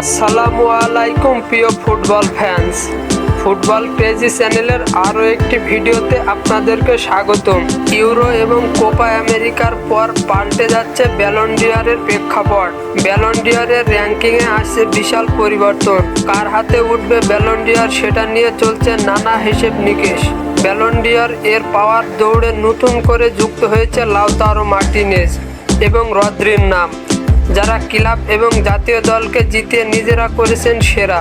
আসসালামু আলাইকুম, প্রিয় ফুটবল ফ্যান্স ফুটবল ক্রেজি চ্যানেলের আরও একটি ভিডিওতে আপনাদেরকে স্বাগতম। ইউরো এবং কোপা আমেরিকার পর পাল্টে যাচ্ছে ব্যালন্ডিয়ারের প্রেক্ষাপট। ব্যালন্ডিয়ারের র্যাঙ্কিংয়ে আসছে বিশাল পরিবর্তন। কার হাতে উঠবে ব্যালন্ডিয়ার সেটা নিয়ে চলছে নানা হিসেব নিকেশ। ব্যালন্ডিয়ার এর পাওয়ার দৌড়ে নতুন করে যুক্ত হয়েছে লাউতারো মার্টিনেজ এবং রদ্রির নাম। যারা ক্লাব এবং জাতীয় দলকে জিতিয়ে নিজেরা করেছেন সেরা।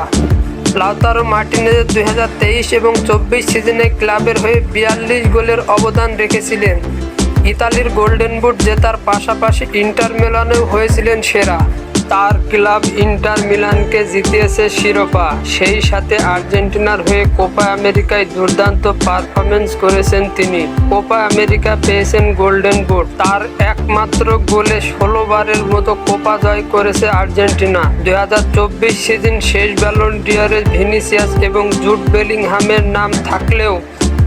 লাউতারো মার্টিনেজ দুই হাজার তেইশ এবং চব্বিশ সিজনে ক্লাবের হয়ে বিয়াল্লিশ গোলের অবদান রেখেছিলেন। ইতালির গোল্ডেন বুট জেতার পাশাপাশি ইন্টার মেলানেও হয়েছিলেন সেরা। তার ক্লাব ইন্টার মিলানকে জিতিয়েছে শিরোপা। সেই সাথে আর্জেন্টিনার হয়ে কোপা আমেরিকায় দুর্দান্ত পারফরমেন্স করেছেন তিনি। কোপা আমেরিকা পেয়েছেন গোল্ডেন বুট। তার একমাত্র গোলে ষোলো বারের মতো কোপা জয় করেছে আর্জেন্টিনা। দুই হাজার চব্বিশ সিজন শেষ ব্যালন ডিয়ারে ভিনিসিয়াস এবং জুট বেলিংহামের নাম থাকলেও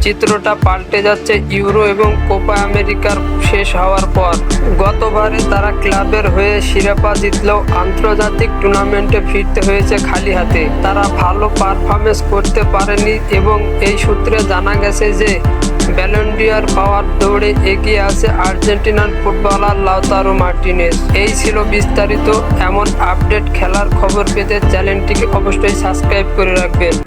চিত্রটা পাল্টে যাচ্ছে ইউরো এবং কোপা আমেরিকার শেষ হওয়ার পর। গতবারে তারা ক্লাবের হয়ে শিরোপা জিতলেও আন্তর্জাতিক টুর্নামেন্টে ফিরতে হয়েছে খালি হাতে। তারা ভালো পারফরমেন্স করতে পারেনি এবং এই সূত্রে জানা গেছে যে ব্যালন্ডিয়ার পাওয়ার দৌড়ে এগিয়ে আছে আর্জেন্টিনার ফুটবলার লাউতারো মার্টিনেজ এই ছিল বিস্তারিত। এমন আপডেট খেলার খবর পেতে চ্যানেলটিকে অবশ্যই সাবস্ক্রাইব করে রাখবেন।